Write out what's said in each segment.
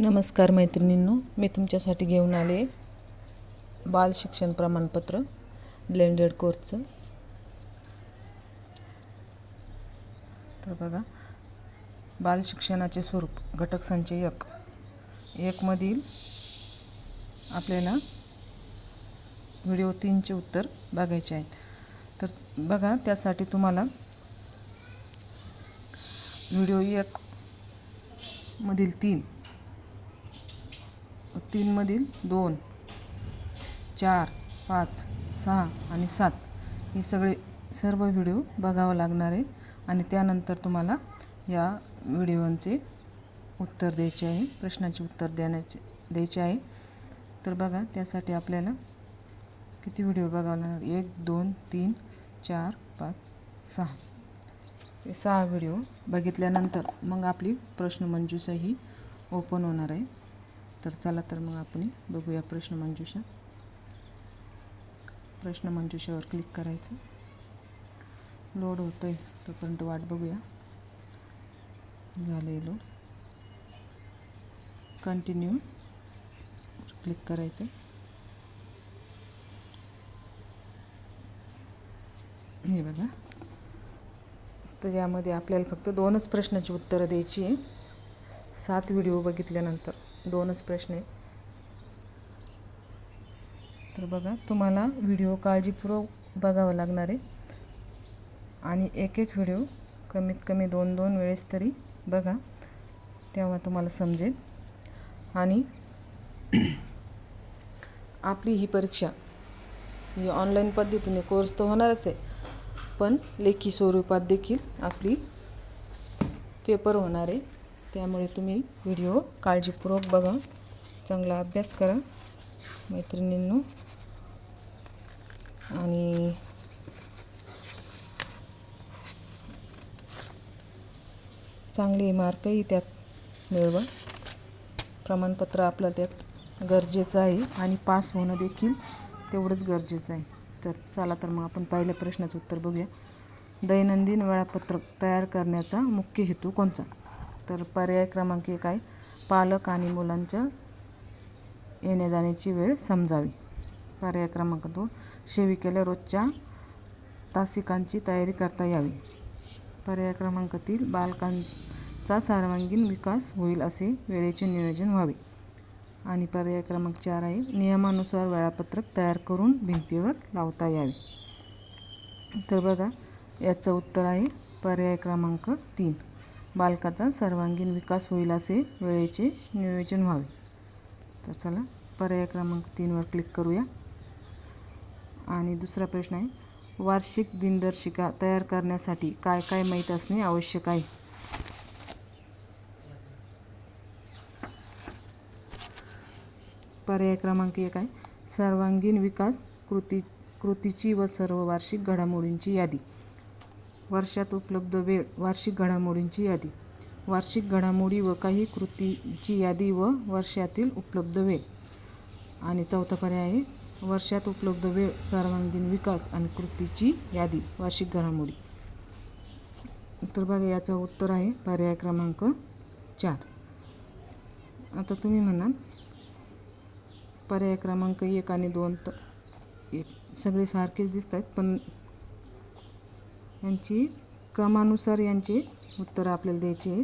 नमस्कार मैत्रिणींनो मी तुमच्यासाठी घेऊन आले बाल शिक्षण प्रमाणपत्र ब्लेंडेड कोर्सचं. तर बघा बाल शिक्षणाचे स्वरूप घटक संच एक. एकमधील आपल्याला व्हिडिओ तीनचे उत्तर बघायचे आहेत. तर बघा त्यासाठी तुम्हाला व्हिडिओ एक मधील तीन तीनमधील दोन चार पाच सहा आणि सात हे सगळे सर्व व्हिडिओ बघावं लागणार आहे. आणि त्यानंतर तुम्हाला या व्हिडिओंचे उत्तर द्यायचे आहे प्रश्नाचे उत्तर देण्याचे द्यायचे आहे. तर बघा त्यासाठी आपल्याला किती व्हिडिओ बघावं लागणार? एक दोन तीन चार पाच सहा. हे सहा व्हिडिओ बघितल्यानंतर मग आपली प्रश्नमंजुषा ही ओपन होणार आहे. तर चला तर मग आपण बघूया प्रश्नमंजुषा प्रश्नमंजुषावर क्लिक करायचं. लोड होतं आहे तोपर्यंत वाट बघूया. झालं आहे लोड कंटिन्यू क्लिक करायचं. हे बघा. तर यामध्ये आपल्याला फक्त दोनच प्रश्नाची उत्तरं द्यायची आहे. सात व्हिडिओ बघितल्यानंतर. दोनच प्रश्न आहे तर बघा तुम्हाला व्हिडिओ काळजीपूर्वक बघावा लागणार आहे. आणि एक एक व्हिडिओ कमीत कमी दोन दोन वेळेस तरी बघा तेव्हा तुम्हाला समजेल. आणि आपली ही परीक्षा ही ऑनलाईन पद्धतीने कोर्स तर होणारच आहे. पण लेखी स्वरूपात देखील आपली पेपर होणार आहे. त्यामुळे तुम्ही व्हिडिओ काळजीपूर्वक बघा. चांगला अभ्यास करा मैत्रिणींनो. आणि चांगले मार्कही त्यात मिळवा. प्रमाणपत्र आपलं त्यात गरजेचं आहे आणि पास होणं देखील तेवढंच गरजेचं आहे. तर चला तर मग आपण पहिल्या प्रश्नाचं उत्तर बघूया. दैनंदिन वेळापत्रक तयार करण्याचा मुख्य हेतू कोणता? तर पर्याय क्रमांक एक आहे पालक आणि मुलांच्या येण्या जाण्याची वेळ समजावी. पर्याय क्रमांक दोन सेविकेला रोजच्या तासिकांची तयारी करता यावी. पर्याय क्रमांक तीन बालकांचा सर्वांगीण विकास होईल असे वेळेचे नियोजन व्हावे. आणि पर्याय क्रमांक चार आहे नियमानुसार वेळापत्रक तयार करून भिंतीवर लावता यावे. तर बघा याचं उत्तर आहे पर्याय क्रमांक तीन. बालकाचा सर्वांगीण विकास होईल असे वेळेचे नियोजन व्हावे. तर चला पर्याय क्रमांक तीनवर क्लिक करूया. आणि दुसरा प्रश्न आहे वार्षिक दिनदर्शिका तयार करण्यासाठी काय काय माहीत असणे आवश्यक आहे? पर्याय क्रमांक एक आहे सर्वांगीण विकास कृती कृतीची व सर्व वार्षिक घडामोडींची यादी. वर्षात उपलब्ध वेळ वार्षिक घडामोडींची यादी. वार्षिक घडामोडी व काही कृतीची यादी व वर्षातील उपलब्ध वेळ. आणि चौथा पर्याय आहे वर्षात उपलब्ध वेळ सर्वांगीण विकास आणि कृतीची यादी वार्षिक घडामोडी. तर बघा याचं उत्तर आहे पर्याय क्रमांक चार. आता तुम्ही म्हणाल पर्याय क्रमांक एक आणि दोन तर एक सगळे सारखेच दिसत आहेत पण यांची क्रमानुसार यांचे उत्तरं आपल्याला द्यायचे आहे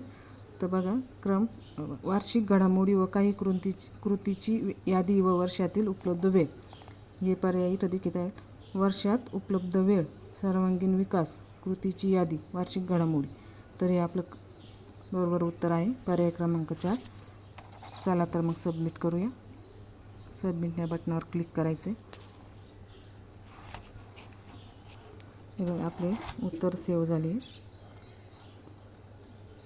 तर बघा क्रम वार्षिक घडामोडी व काही कृतीची कृतीची यादी व वर्षातील उपलब्ध वेळ. हे पर्याय इथं देखील आहेत. वर्षात उपलब्ध वेळ सर्वांगीण विकास कृतीची यादी वार्षिक घडामोडी. तर हे आपलं बरोबर उत्तर आहे. पर्याय क्रमांक चार. चला तर मग सबमिट करूया. सबमिट या बटनावर क्लिक करायचं आहे हे बघा आपले उत्तर सेव्ह झाले.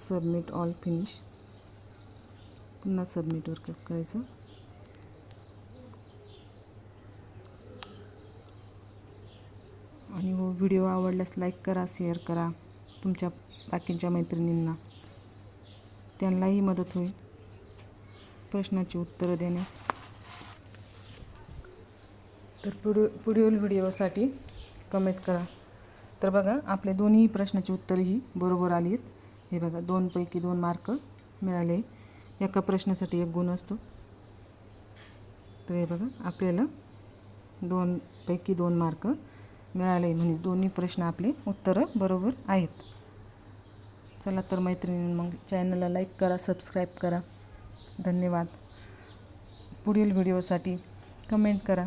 सबमिट ऑल फिनिश पुन्हा सबमिटवर क्लिक करायचं. आणि हो व्हिडिओ आवडल्यास लाईक करा शेअर करा. तुमच्या बाकींच्या मैत्रिणींना. त्यांनाही मदत होईल. प्रश्नाची उत्तरं देण्यास. तर पुढे पुढील व्हिडिओसाठी कमेंट करा. तर बघा आपले दोन्ही प्रश्नाची उत्तरंही बरोबर आली आहेत हे बघा दोनपैकी दोन मार्क मिळाले. एका प्रश्नासाठी एक गुण असतो. तर हे बघा आपल्याला दोनपैकी दोन मार्क मिळाले. म्हणजे दोन्ही प्रश्न आपले उत्तरं बरोबर आहेत. चला तर मैत्रिणी मग चॅनलला लाईक करा सबस्क्राईब करा. धन्यवाद. पुढील व्हिडिओसाठी कमेंट करा.